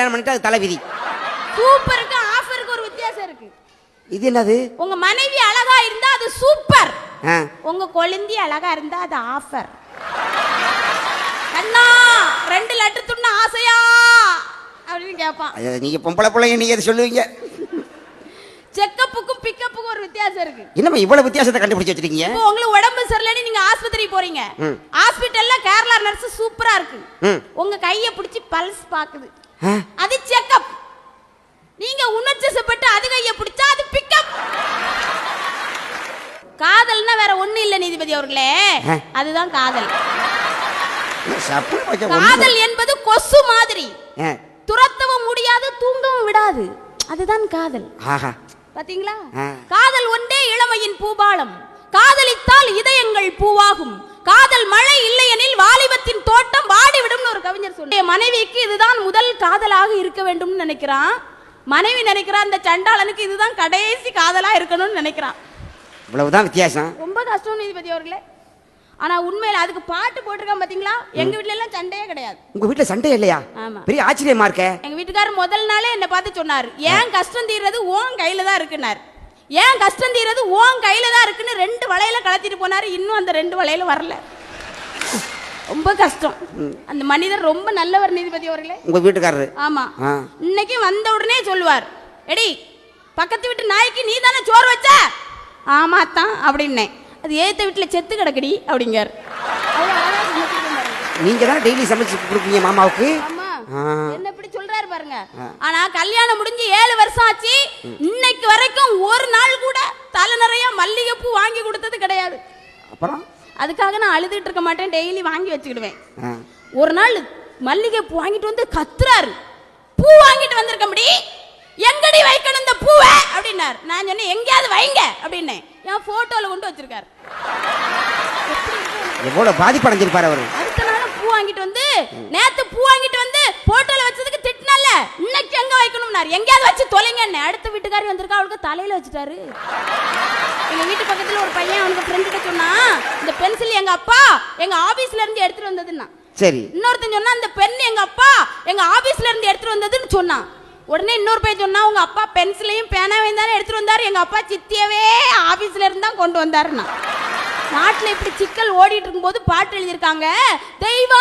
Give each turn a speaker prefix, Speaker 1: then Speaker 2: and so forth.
Speaker 1: கல்யாணம் பண்ணிட்டு அது தலைவிதி.
Speaker 2: சூப்பருக்கு ஆஃபருக்கு ஒரு வித்தியாசம் இருக்கு.
Speaker 1: இது என்னது?
Speaker 2: உங்க மனைவி அழகா இருந்தா அது சூப்பர்.
Speaker 1: ஆ,
Speaker 2: உங்க கொழுந்தி அழகா இருந்தா அது ஆஃபர். அண்ணா ரெண்டு லட்டு துண்ண ஆசையா? அப்படின்னு கேட்பான்
Speaker 1: நீங்க பொம்பளை பிள்ளைங்க நீங்க எது சொல்லுவீங்க?
Speaker 2: செக்கப்புக்கும் பிக்கப்புக்கும் ஒரு வித்தியாசம் இருக்கு.
Speaker 1: என்னம்மா இவ்வளவு வித்தியாசத்தை கண்டுபிடிச்சு வச்சிருக்கீங்க?
Speaker 2: இப்போ உங்களுக்கு உடம்பு சரியில்லைன்னு நீங்க ஆஸ்பத்திரி போறீங்க.
Speaker 1: ம்.
Speaker 2: ஹாஸ்பிட்டல்ல கேரளா நர்ஸ் சூப்பரா இருக்கு.
Speaker 1: ம்.
Speaker 2: உங்க கைய பிடிச்சி பல்ஸ் பாக்குது. அது செக்கப் நீங்க உணர்ச்சிசப்பட்டு அது கைய பிடிச்சா அது பிக்கப் காதல்னா வேற ஒண்ணு இல்ல நீதிபதி அவர்களே. அதுதான் காதல். காதல் என்பது கொசு மாதிரி. துரத்தவும் முடியாது தூங்கவும் விடாது. அதுதான் காதல். பாத்தீங்களா. காதல் ஒன்றே இளமையின் பூபாலம். காதலித்தால் இதயங்கள் பூவாகும். காதல் மழை இல்லையெனில் மனைவிக்கு இதுதான் முதல் காதலாக இருக்க வேண்டும்னு நினைக்கிறான். மனைவி நினைக்கிறா இந்த சண்டாளனுக்கு இதுதான் கடைசி காதலா இருக்கணும்னு நினைக்கிறான்.
Speaker 1: இவ்வளவுதான் வித்தியாசம்.
Speaker 2: ரொம்ப கஷ்டம் நீதிபதி அவர்களே. ஆனா உண்மையில அதுக்கு பாட்டு போட்டிருக்கான் பாத்தீங்களா? எங்க வீட்ல எல்லாம் சண்டையே கிடையாது.
Speaker 1: உங்க வீட்டுல சண்டை இல்லையா. பெரிய ஆச்சரியமா இருக்க.
Speaker 2: எங்க வீட்டுக்காரர் முதல் நாளே என்ன பார்த்து சொன்னாரு ஏன் கஷ்டம் தீர்றது உன் கையில தான் இருக்குன்னாரு. ஏன் கஷ்டம் தீர்றது உன் கையில தான் இருக்குன்னு ரெண்டு வளையல கலத்திட்டு போனாரு இன்னும் அந்த ரெண்டு வளையல வரல. ரொம்ப கஷ்டம். அந்த மனிதர் ரொம்ப நல்லவர் நீதிபதி அவர்களே.
Speaker 1: உங்க வீட்டுக்காரரு.
Speaker 2: ஆமா. இன்னைக்கு வந்த உடனே சொல்லுவார் எடி பக்கத்து வீட்டு நாய்க்கு நீ தானே சோறு வச்ச? ஆமா தான் அப்படின்னேன். அது ஏத்த வீட்டுல செத்து கிடக்குடி அப்படிங்கார்.
Speaker 1: நீங்க தான் டெய்லி சமைச்சு கொடுப்பீங்க மாமாவுக்கு.
Speaker 2: என்ன இப்படி சொல்றாரு பாருங்க. ஆனா கல்யாணம் முடிஞ்சு ஏழு வருஷம் ஆச்சு. இன்னைக்கு வரைக்கும் ஒரு நாள் கூட தலை நிறைய மல்லிகைப்பூ வாங்கி கொடுத்தது கிடையாது
Speaker 1: அப்புறம்
Speaker 2: அதுக்காக நான் அழுதுட்டு இருக்க மாட்டேன் டெய்லி வாங்கி வச்சுக்கிடுவேன். ஒரு நாள் மல்லிகைப்பூ வாங்கிட்டு வந்து கத்துறாரு. பூ வாங்கிட்டு வந்திருக்க முடி எங்கடி வைக்கணும் இந்த பூவை? அப்படின்னாரு. நான் சொன்னேன் எங்கேயாவது வைங்க அப்படின்னேன். என் போட்டோல கொண்டு வச்சிருக்காரு.
Speaker 1: எவ்வளவு பாதிப்பு அடைஞ்சிருப்பாரு அவரு.
Speaker 2: அடுத்த நாள் பூ வாங்கிட்டு வந்து நேத்து பூ வாங்கிட்டு வந்து போட்டோல வச்சதுக்கு திட்டினல்ல. இன்னைக்கு எங்க வைக்கணும்னாரு? எங்கேயாவது வச்சு தொலைங்கன்னு அடுத்த வீட்டுக்காரி வந்திருக்கா அவளுக்கு தலையில வச்சுட்டாரு. எங்க வீட்டு பக்கத்துல ஒரு பையன் அவனுக்கு ஃப்ரெண்ட் கிட்ட சொன்னா இந்த பென்சில் எங்க அப்பா எங்க ஆபீஸ்ல இருந்து எடுத்துட்டு வந்ததுன்னா.
Speaker 1: சரி.
Speaker 2: இன்னொருத்தன் சொன்னா இந்த பென் எங்க அப்பா எங்க ஆபீஸ்ல இருந்து எடுத்துட்டு வந்ததுன்னு சொன்னான் உடனே இன்னொரு பையன் சொன்னா உங்க அப்பா பென்சிலையும் பேனாவையும் தானே எடுத்துட்டு வந்தாரு எங்க அப்பா சித்தியவே ஆபீஸ்ல இருந்து தான் கொண்டு வந்தாருன்னா. நாட்டுல இப்படி சிக்கல் ஓடிட்டு இருக்கும்போது பாட்டு எழுதியிருக்காங்க தெய்வம்